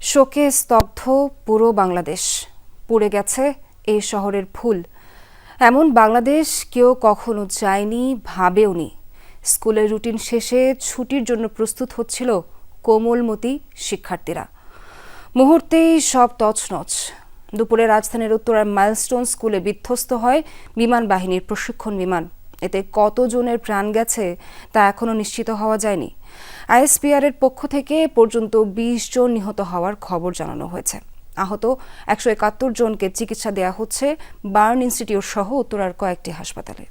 শোকে স্তব্ধ পুরো বাংলাদেশ। পুড়ে গেছে এই শহরের ফুল। এমন বাংলাদেশ কেউ কখনো চায়নি, ভাবেওনি। স্কুলের রুটিন শেষে ছুটির জন্য প্রস্তুত হচ্ছিল কোমলমতি শিক্ষার্থীরা। মুহূর্তেই সব তছনছ। দুপুরে রাজধানীর উত্তরার মাইলস্টোন স্কুলে বিধ্বস্ত হয় বিমান বাহিনীর প্রশিক্ষণ বিমান। এতে কতজনের প্রাণ গেছে তা এখনও নিশ্চিত হওয়া যায়নি। আইএসপিআর এর পক্ষ থেকে পর্যন্ত বিশ জন নিহত হওয়ার খবর জানানো হয়েছে। আহত একশো একাত্তর জনকে চিকিৎসা দেয়া হচ্ছে। বার্ন ইনস্টিটিউট সহ উত্তরার কয়েকটি হাসপাতালে।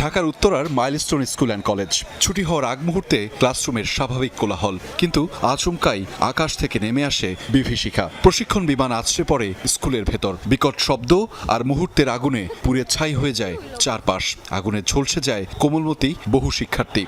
ঢাকার উত্তরার মাইলস্টোন স্কুল অ্যান্ড কলেজ। ছুটি হওয়ার আগ মুহূর্তে ক্লাসরুমের স্বাভাবিক কোলাহল, কিন্তু আচমকাই আকাশ থেকে নেমে আসে বিভীষিকা। প্রশিক্ষণ বিমান আছড়ে পড়ে স্কুলের ভেতর। বিকট শব্দ আর মুহূর্তের আগুনে পুড়ে ছাই হয়ে যায় চারপাশ। আগুনে ঝলসে যায় কোমলমতি বহু শিক্ষার্থী।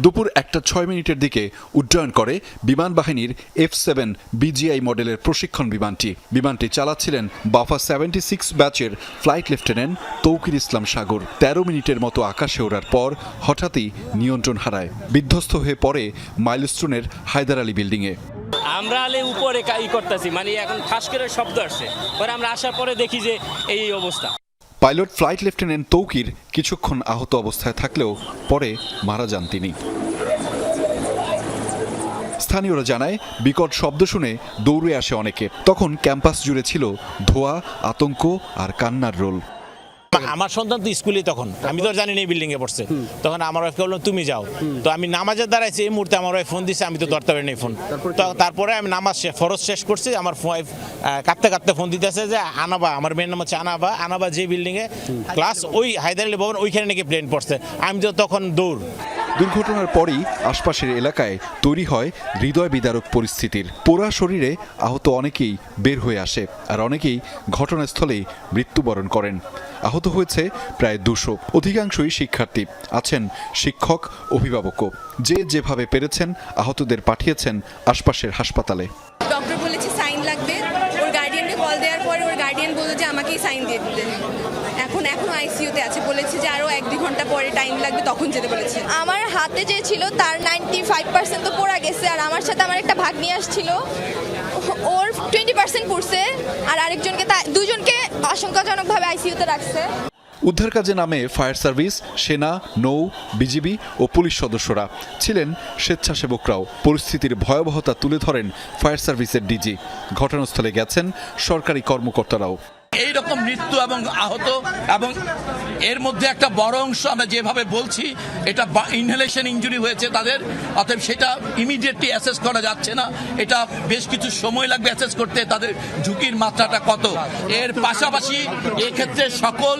দুপুর একটা ছয় মিনিটের দিকে উড্ডয়ন করে বিমান বাহিনীর এফ সেভেন বিজিআই মডেলের প্রশিক্ষণ বিমানটি। বিমানটি চালাচ্ছিলেন বাফা সেভেন্টি সিক্স ব্যাচের ফ্লাইট লেফটেন্যান্ট তৌকির ইসলাম সাগর। তেরো মিনিটের মতো আকাশে ওড়ার পর হঠাৎই নিয়ন্ত্রণ হারায়। বিধ্বস্ত হয়ে পড়ে মাইলস্টোনের হায়দার আলী বিল্ডিংয়ে। আমরা আলে উপরে কা- ই করতেছি মানে এখন ফাঁস করে শব্দ আসছে। পরে আমরা আসার পরে দেখি যে এই অবস্থা। পাইলট ফ্লাইট লেফটেন্যান্ট তৌকির কিছুক্ষণ আহত অবস্থায় থাকলেও পরে মারা যান তিনি। স্থানীয়রা জানায়, বিকট শব্দ শুনে দৌড়ে আসে অনেকে। তখন ক্যাম্পাস জুড়ে ছিল ধোয়া, আতঙ্ক আর কান্নার রোল। আমার সন্তান তো স্কুলে তখন। আমি তো জানি না এই বিল্ডিং এ পড়ছে তখন আমার ওয়াইফকে বললাম তুমি যাও। তো আমি নামাজের দাঁড়াইছি এই মুহূর্তে আমার ওয়াইফ ফোন দিছে আমি তো ধরতে পারিনি ফোন তারপরে আমি নামাজ ফরজ শেষ করছি আমার ওয়াইফ কাঁদতে কাঁদতে ফোন দিতেছে যে আনাবা আমার মেয়ের নাম হচ্ছে আনাবা। আনাবা যে বিল্ডিং এ ক্লাস ওই হায়দার আলী ভবন ওইখানে নাকি প্লেন পড়ছে। আমি তো তখন দৌড় দুর্ঘটনার পরই আশপাশের এলাকায় তৈরি হয় হৃদয় বিদারক পরিস্থিতির। পোড়া শরীরে আহত অনেকেই বের হয়ে আসে আর অনেকেই ঘটনাস্থলেই মৃত্যুবরণ করেন। আহত হয়েছে প্রায় দুশো। অধিকাংশই শিক্ষার্থী আছেন শিক্ষক, অভিভাবকও। যে যেভাবে পেরেছেন, আহতদের পাঠিয়েছেন আশপাশের হাসপাতালে। ডক্টর বলেছে সাইন লাগবে। ওর গার্ডিয়ানকে কল দেওয়ার পরে ওর গার্ডিয়ান বলল যে আমাকেই সাইন দিয়ে দিতে। এখন এখন আইসিইউতে আছে। বলেছে যে আরও এক দু ঘণ্টা পরে টাইম লাগবে, তখন যেতে বলেছে। আমার হাতে যে ছিল, তার নাইনটি ফাইভ পার্সেন্ট তো পড়া গেছে। আর আমার সাথে আমার একটা ভাগ নিয়ে আসছিল। ওর টোয়েন্টি পার্সেন্ট পড়ছে। আর আরেকজনকে তা দুজনকে আশঙ্কাজনকভাবে আইসিইউতে রাখছে। উদ্ধার কাজে নামে ফায়ার সার্ভিস, সেনা, নৌ, বিজিবি ও পুলিশ সদস্যরা ছিলেন স্বেচ্ছাসেবকরাও। পরিস্থিতির ভয়াবহতা তুলে ধরেন ফায়ার সার্ভিসের ডিজি। ঘটনাস্থলে গেছেন সরকারি কর্মকর্তারাও। এই রকম মৃত্যু এবং আহত এবং এর মধ্যে একটা বড় অংশ আমরা যেভাবে বলছি, এটা ইনহেলেশন ইঞ্জুরি হয়েছে তাদের, অতএব সেটা ইমিডিয়েটলি অ্যাসেস করা যাচ্ছে না। এটা বেশ কিছু সময় লাগবে অ্যাসেস করতে, তাদের ঝুঁকির মাত্রাটা কত। এর পাশাপাশি এক্ষেত্রে সকল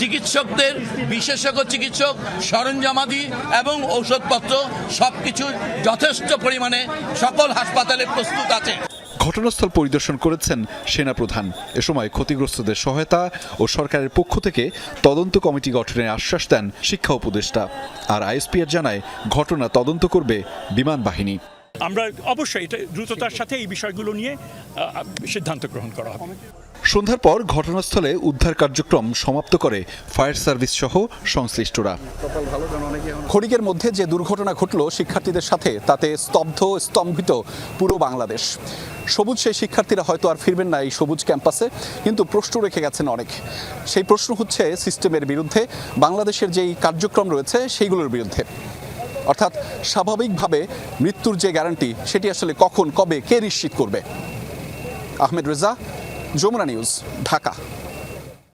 চিকিৎসকদের বিশেষজ্ঞ চিকিৎসক সরঞ্জামাদি এবং ঔষধপত্র সবকিছু যথেষ্ট পরিমাণে সকল হাসপাতালে প্রস্তুত আছে। ঘটনাস্থল পরিদর্শন করেছেন সেনাপ্রধান এ সময় ক্ষতিগ্রস্তদের সহায়তা ও সরকারের পক্ষ থেকে তদন্ত কমিটি গঠনের আশ্বাস দেন শিক্ষা উপদেষ্টা। আর আইএসপিআর জানায় ঘটনা তদন্ত করবে বিমান বাহিনী। আমরা অবশ্যই এটা দ্রুততার সাথে এই বিষয়গুলো নিয়ে সিদ্ধান্ত গ্রহণ করা হবে। সন্ধ্যার পর ঘটনাস্থলে উদ্ধার কার্যক্রম সমাপ্ত করে ফায়ার সার্ভিস সহ সংশ্লিষ্টরা। ক্ষণিকের মধ্যে যে দুর্ঘটনা ঘটল শিক্ষার্থীদের সাথে, তাতে স্তব্ধ, স্তম্ভিত পুরো বাংলাদেশ। সবুজ সেই শিক্ষার্থীরা হয়তো আর ফিরবেন না এই সবুজ ক্যাম্পাসে, কিন্তু প্রশ্ন রেখে গেছেন অনেক। সেই প্রশ্ন হচ্ছে, সিস্টেমের বিরুদ্ধে, বাংলাদেশের যেই কার্যক্রম রয়েছে সেইগুলোর বিরুদ্ধে। অর্থাৎ স্বাভাবিকভাবে মৃত্যুর যে গ্যারান্টি, সেটি আসলে কখন, কবে, কে নিশ্চিত করবে? আহমেদ রেজা যমুনা নিউজ ঢাকা।